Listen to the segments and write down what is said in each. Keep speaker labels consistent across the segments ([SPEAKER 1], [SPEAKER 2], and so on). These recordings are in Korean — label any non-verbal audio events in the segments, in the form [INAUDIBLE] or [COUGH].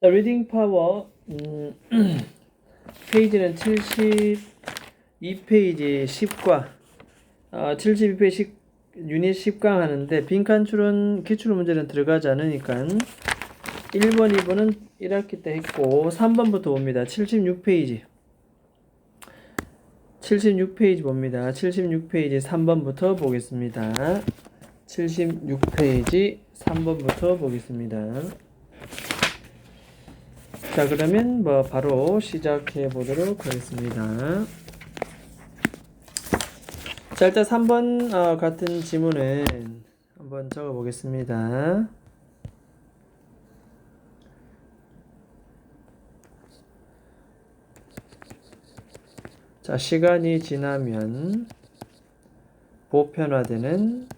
[SPEAKER 1] 자, 리딩 파워 음, [CLEARS THROAT] 페이지는 72페이지 10과 어, 72페이지 10, 유닛 10강 하는데 빈칸 추론 기출 문제는 들어가지 않으니까 1번, 2번은 1학기 때 했고 3번부터 봅니다. 76페이지 76페이지 봅니다. 76페이지 3번부터 보겠습니다. 76페이지 3번부터 보겠습니다. 자, 그러면 뭐 바로 시작해 보도록 하겠습니다. 자, 일단 3번 어, 같은 지문은 한번 적어 보겠습니다. 자, 시간이 지나면 보편화되는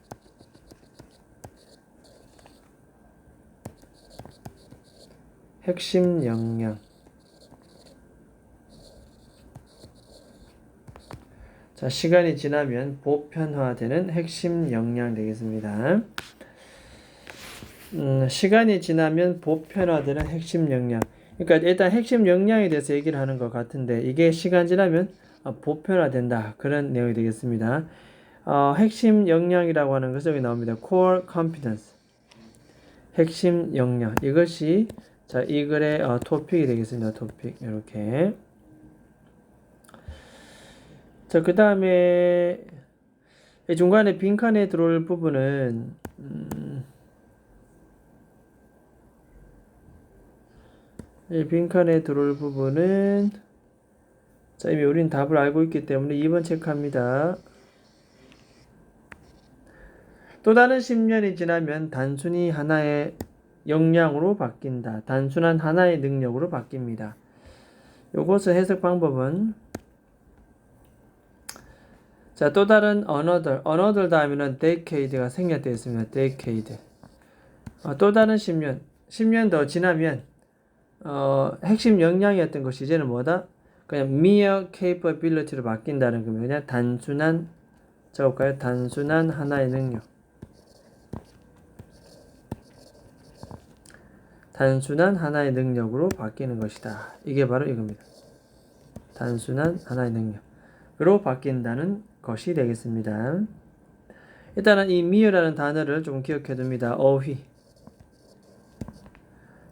[SPEAKER 1] 핵심 역량. 자, 시간이 지나면 보편화되는 핵심 역량 되겠습니다. 음, 시간이 지나면 보편화되는 핵심 역량. 그러니까 일단 핵심 역량에 대해서 얘기를 하는 것 같은데 이게 시간 지나면 어, 보편화된다 그런 내용이 되겠습니다. 어, 핵심 역량이라고 하는 것이 여기 나옵니다. Core competence. 핵심 역량. 이것이 자, 이 글의 어, 토픽이 되겠습니다. 토픽. 이렇게. 자, 그 다음에 중간에 빈칸에 들어올 부분은 음, 이 빈칸에 들어올 부분은 자, 이미 우린 답을 알고 있기 때문에 2번 체크합니다. 또 다른 10년이 지나면 단순히 하나의 역량으로 바뀐다. 단순한 하나의 능력으로 바뀝니다. 요것의 해석 방법은 자, 또 다른 another, another 다음에는 decade가 생략되어 있습니다. decade. 어, 또 다른 10년, 10년 더 지나면 어, 핵심 역량이었던 것이 이제는 뭐다? 그냥 mere capability로 바뀐다는 겁니다. 그냥 단순한 적을까요? 단순한 하나의 능력. 단순한 하나의 능력으로 바뀌는 것이다. 이게 바로 이겁니다. 단순한 하나의 능력으로 바뀐다는 것이 되겠습니다. 일단은 이 mire라는 단어를 좀 기억해 둡니다. 어휘.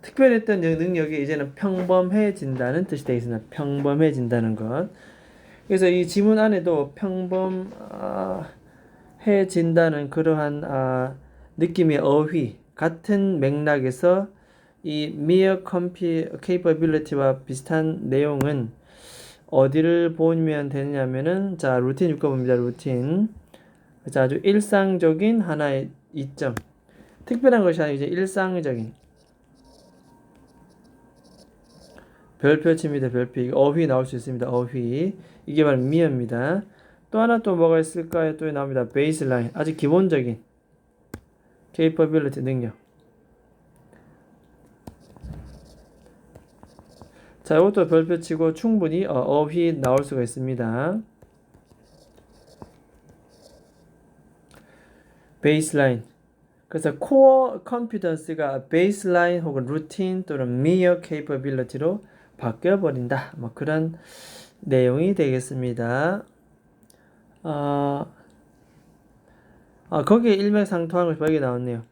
[SPEAKER 1] 특별했던 능력이 이제는 평범해진다는 뜻이 되겠습니다. 평범해진다는 것. 그래서 이 지문 안에도 평범해진다는 그러한 아, 느낌의 어휘 같은 맥락에서 이 mere capability와 비슷한 내용은 어디를 보면 되냐면은 자 루틴 읽어봅니다. 루틴 자 아주 일상적인 하나의 이점 특별한 것이 아니고 이제 일상적인 별표 칩니다. 별표 어휘 나올 수 있습니다. 어휘 이게 바로 미어입니다. 또 하나 또 뭐가 있을까요? 또 나옵니다. 베이스라인 아주 기본적인 capability 능력 자, 이것도 별표 치고 충분히 어, 어휘 나올 수가 있습니다. 베이스라인. 그래서 코어 컴피던스가 베이스라인 혹은 루틴 또는 미어 케이퍼빌리티로 바뀌어 버린다. 뭐 그런 내용이 되겠습니다. 어, 아, 거기에 일맥상통하는 것이 여기 나왔네요.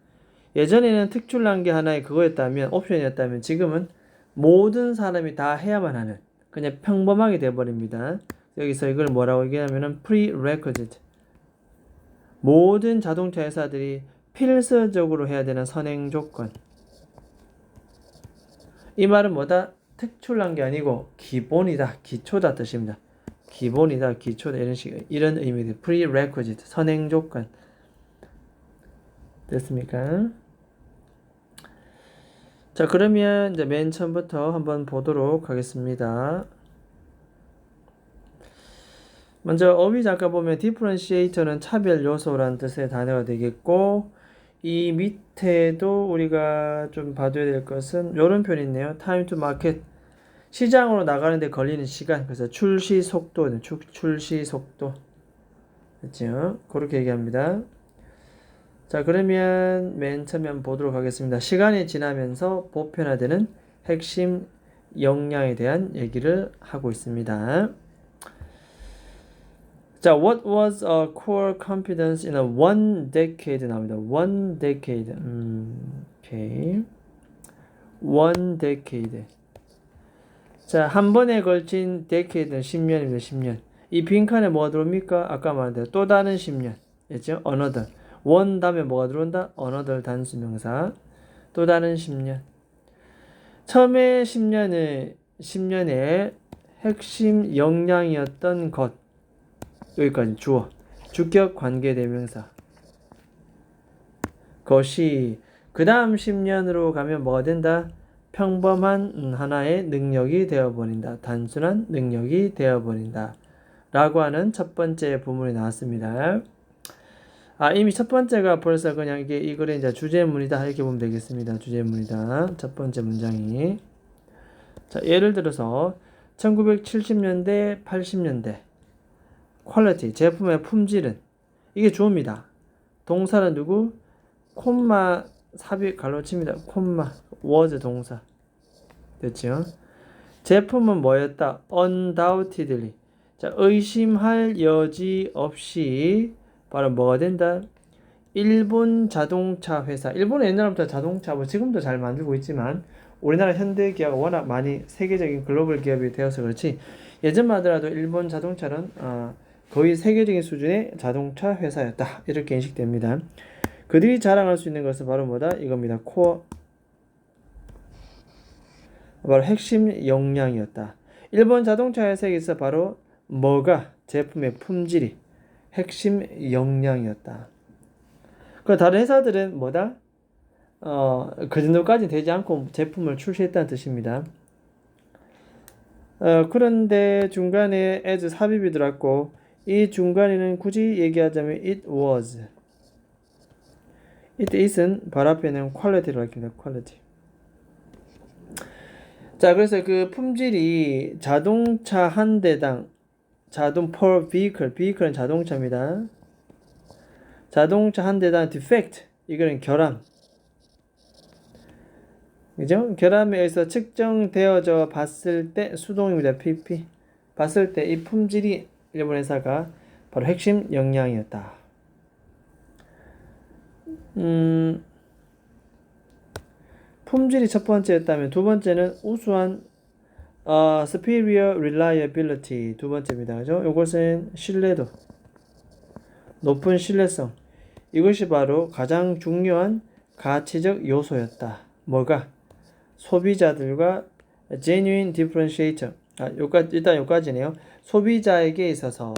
[SPEAKER 1] 예전에는 특출난 게 하나의 그거였다면 옵션이었다면 지금은 모든 사람이 다 해야만 하는 그냥 평범하게 돼버립니다. 여기서 이걸 뭐라고 얘기하면은 prerequisite 모든 자동차 회사들이 필수적으로 해야 되는 선행 조건 이 말은 뭐다? 특출난 게 아니고 기본이다, 기초다 뜻입니다. 기본이다, 기초다 이런 식 이런 의미들 prerequisite 선행 조건 됐습니까? 자, 그러면 이제 맨 처음부터 한번 보도록 하겠습니다. 먼저 어휘 잠깐 보면 differentiator는 차별 요소라는 뜻의 단어가 되겠고 이 밑에도 우리가 좀 봐둬야 될 것은 이런 표현이 있네요. time to market 시장으로 나가는데 걸리는 시간 그래서 출시 속도 출시 속도 그렇죠? 그렇게 얘기합니다. 자, 그러면 맨 처음에 보도록 하겠습니다. 시간이 지나면서 보편화되는 핵심 역량에 대한 얘기를 하고 있습니다. 자, what was a core competence in a one decade 나옵니다. one decade. 음, 오케이. one decade. 자, 한 번에 걸친 decade는 10년입니다. 10년. 이 빈칸에 뭐가 들어옵니까? 아까 말한 대로 또 다른 10년. 됐죠? another. One 다음에 뭐가 들어온다? another 단수명사. 또 다른 10년. 처음에 10년의 10년의 핵심 역량이었던 것 여기까지 주어 주격 관계 대명사 것이 그 다음 10년으로 가면 뭐가 된다? 평범한 하나의 능력이 되어버린다. 단순한 능력이 되어버린다. 라고 하는 첫 번째 부문이 나왔습니다. 아, 이미 첫 번째가 벌써 그냥 이게 이 글의 이제 주제문이다. 이렇게 보면 되겠습니다. 주제문이다. 첫 번째 문장이. 자, 예를 들어서 1970년대, 80년대 퀄리티, 제품의 품질은 이게 주어입니다. 동사는 누구? 콤마 삽입 갈로칩니다. 콤마 was 동사. 됐죠? 제품은 뭐였다? undoubtedly. 자, 의심할 여지 없이 바로 뭐가 된다? 일본 자동차 회사. 일본은 옛날부터 자동차 뭐 지금도 잘 만들고 있지만 우리나라 현대 기아가 워낙 많이 세계적인 글로벌 기업이 되어서 그렇지 예전만 하더라도 일본 자동차는 어, 거의 세계적인 수준의 자동차 회사였다. 이렇게 인식됩니다. 그들이 자랑할 수 있는 것은 바로 뭐다? 이겁니다. 코어 바로 핵심 역량이었다. 일본 자동차 회사에서 바로 뭐가 제품의 품질이 핵심 역량이었다. 그 다른 회사들은 뭐다? 어, 그 정도까지 되지 않고 제품을 출시했다는 뜻입니다. 어, 그런데 중간에 as 삽입이 들어갔고 이 중간에는 굳이 얘기하자면 it was it is은 바로 앞에는 quality를 밝힙니다. quality 자 그래서 그 품질이 자동차 한 대당 자동 per vehicle vehicle은 자동차입니다. 자동차 한 대당 defect 이거는 결함 그죠? 결함에 의해서 측정되어져 봤을 때 수동입니다. PP 봤을 때 이 품질이 일본 회사가 바로 핵심 역량이었다. 음, 품질이 첫 번째였다면 두 번째는 우수한 어, superior reliability 두 번째입니다. 그죠? 이것은 신뢰도 높은 신뢰성 이것이 바로 가장 중요한 가치적 요소였다. 뭐가 소비자들과 genuine differentiator 아, 요까지 일단 요까지네요. 소비자에게 있어서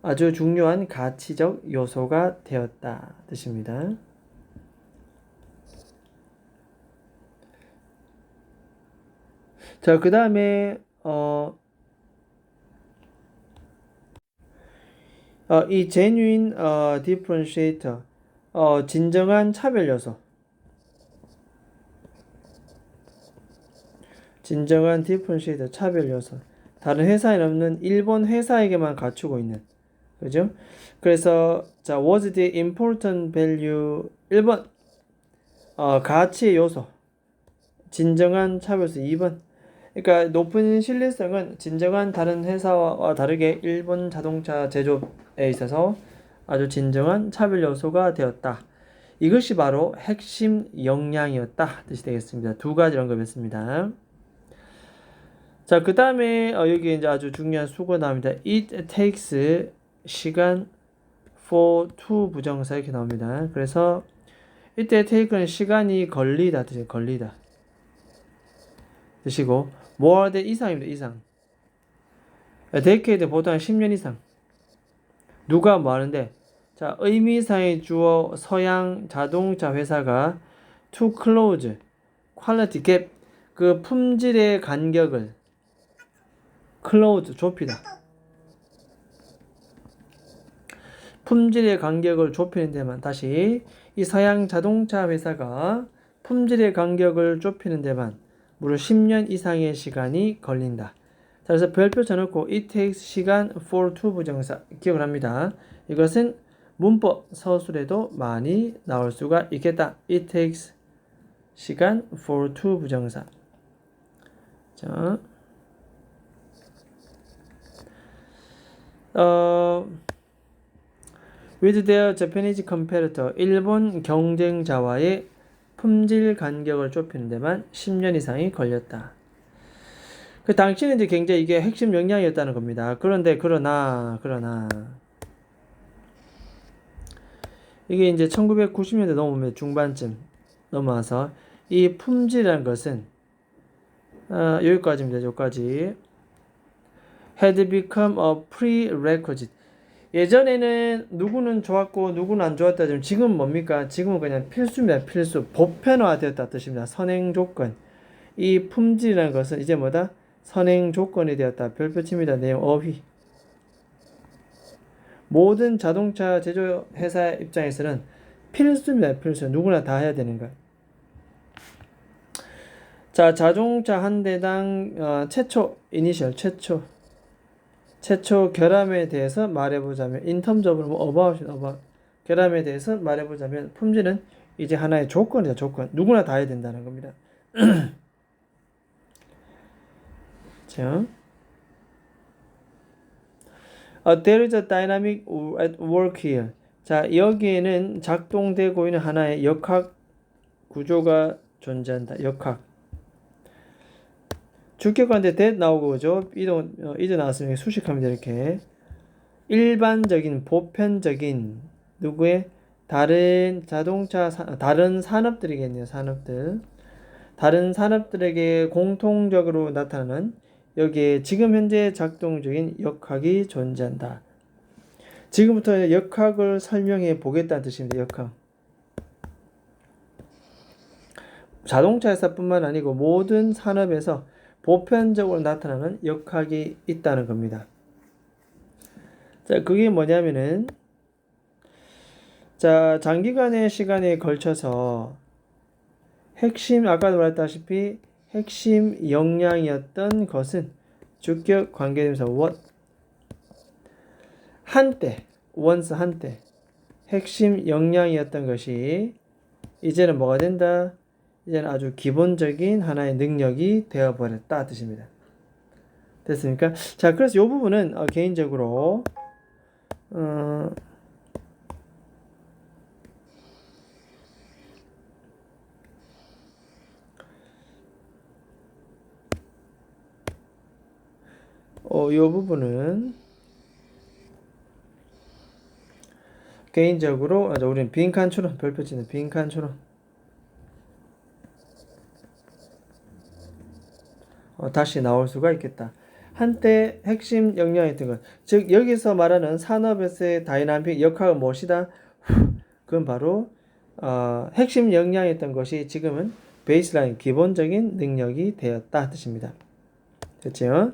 [SPEAKER 1] 아주 중요한 가치적 요소가 되었다 뜻입니다. 자, 그 다음에 어, 어, 이 genuine 어, differentiator 어, 진정한 차별 요소. 진정한 디퍼런시에이터 차별 요소. 다른 회사에 없는 일본 회사에게만 갖추고 있는. 그죠? 그래서 자 was the important value 1번 어, 가치의 요소. 진정한 차별수 2번 그러니까 높은 신뢰성은 진정한 다른 회사와 다르게 일본 자동차 제조에 있어서 아주 진정한 차별 요소가 되었다. 이것이 바로 핵심 역량이었다 뜻이 되겠습니다. 두 가지 언급했습니다. 자, 그 다음에 어, 여기 이제 아주 중요한 수고 나옵니다. It takes 시간 for to 부정사 이렇게 나옵니다. 그래서 이때 take는 시간이 걸리다 뜻이 걸리다. 뜻이고 more than 이상입니다. 이상. decade 보통 한 10년 이상. 누가 뭐 하는데 자, 의미상의 주어 서양 자동차 회사가 to close quality gap 그 품질의 간격을 close 좁히다. 품질의 간격을 좁히는 데만 다시 이 서양 자동차 회사가 품질의 간격을 좁히는 데만 무려 10년 이상의 시간이 걸린다. 자, 그래서 별표 쳐놓고 it takes 시간 for to 부정사 기억을 합니다. 이것은 문법 서술에도 많이 나올 수가 있겠다. it takes 시간 for to 부정사. 자. 어 with their Japanese competitor 일본 경쟁자와의 품질 간격을 좁히는 데만 10년 이상이 걸렸다. 그 당시는 이제 굉장히 이게 핵심 역량이었다는 겁니다. 그런데 그러나 그러나 이게 이제 1990년대 넘으면 중반쯤 넘어와서 이 품질이라는 것은 어, 여기까지입니다. 여기까지 had become a prerequisite. 예전에는 누구는 좋았고 누구는 안 좋았다 지금 지금 뭡니까? 지금은 그냥 필수입니다. 필수. 보편화되었다 뜻입니다. 선행 조건. 이 품질이라는 것은 이제 뭐다? 선행 조건이 되었다. 별표칩니다. 내용 어휘. 모든 자동차 제조 회사 입장에서는 필수입니다. 필수. 누구나 다 해야 되는 거. 자, 자동차 한 대당 어, 최초 이니셜 최초 최초 결함에 대해서 말해보자면 인텀적으로 뭐 about about 결함에 대해서 말해보자면 품질은 이제 하나의 조건이다 조건 누구나 다 해야 된다는 겁니다. [CLEARS THROAT] 자, uh, there is a dynamic at work here. 자, 여기에는 작동되고 있는 하나의 역학 구조가 존재한다. 역학. 주격관대 that 나오고 그죠? 이동 어, 이제 나왔으면 수식합니다. 이렇게 일반적인 보편적인 누구의 다른 자동차 사, 다른 산업들이겠네요. 산업들. 다른 산업들에게 공통적으로 나타나는 여기에 지금 현재 작동 중인 역학이 존재한다. 지금부터 역학을 설명해 보겠다는 뜻입니다. 역학. 자동차 회사뿐만 아니고 모든 산업에서 보편적으로 나타나는 역학이 있다는 겁니다. 자, 그게 뭐냐면은 자, 장기간의 시간에 걸쳐서 핵심 아까도 말했다시피 핵심 역량이었던 것은 주격 관계대명사 what 한때 once 한때 핵심 역량이었던 것이 이제는 뭐가 된다? 이제는 아주 기본적인 하나의 능력이 되어버렸다 뜻입니다. 됐습니까? 자, 그래서 이 부분은 어, 개인적으로 어, 어, 이 부분은 개인적으로 아, 우리는 빈칸 추론 별표 치는 빈칸 추론 다시 나올 수가 있겠다. 한때 핵심 역량이었던 것, 즉 여기서 말하는 산업에서의 다이나믹 역학은 무엇이다? 그건 바로 어, 핵심 역량이었던 것이 지금은 베이스라인 기본적인 능력이 되었다 뜻입니다. 됐죠?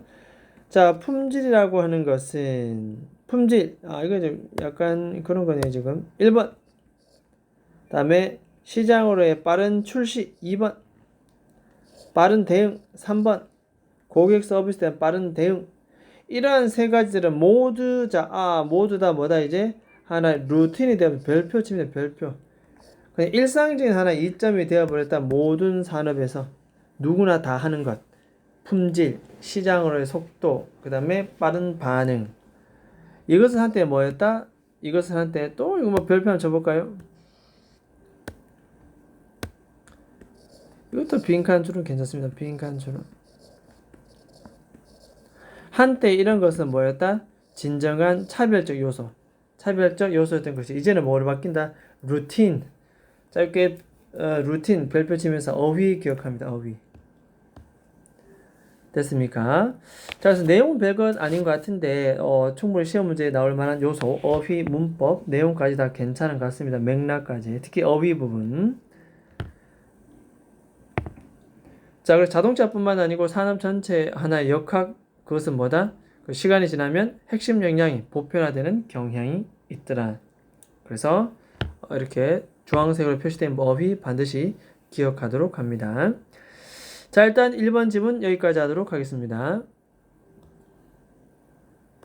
[SPEAKER 1] 자, 품질이라고 하는 것은 품질. 아, 이거 좀 약간 그런 거네요, 지금. 1번. 다음에 시장으로의 빠른 출시 2번. 빠른 대응 3번. 고객 서비스에 대한 빠른 대응. 이러한 세 가지들은 모두 자, 아, 모두 다 뭐다 이제 하나의 루틴이 되면 별표 칩니다. 별표. 그냥 일상적인 하나의 이점이 되어버렸다. 모든 산업에서 누구나 다 하는 것. 품질, 시장으로의 속도, 그 다음에 빠른 반응. 이것은 한때 뭐였다? 이것은 한때 또 이거 뭐 별표 한번 쳐볼까요? 이것도 빈칸 줄은 괜찮습니다. 빈칸 줄은. 한때 이런 것은 뭐였다? 진정한 차별적 요소. 차별적 요소였던 것이 이제는 뭐로 바뀐다? 루틴. 짧게 어, 루틴 별표 치면서 어휘 기억합니다. 어휘. 됐습니까? 자, 그래서 내용은 별것 아닌 것 같은데, 어, 충분히 시험 문제에 나올 만한 요소, 어휘, 문법, 내용까지 다 괜찮은 것 같습니다. 맥락까지. 특히 어휘 부분. 자, 그래서 자동차뿐만 아니고 산업 전체 하나의 역학, 그것은 뭐다? 그 시간이 지나면 핵심 역량이 보편화되는 경향이 있더라. 그래서 어, 이렇게 주황색으로 표시된 어휘 반드시 기억하도록 합니다. 자, 일단 1번 지문 여기까지 하도록 하겠습니다.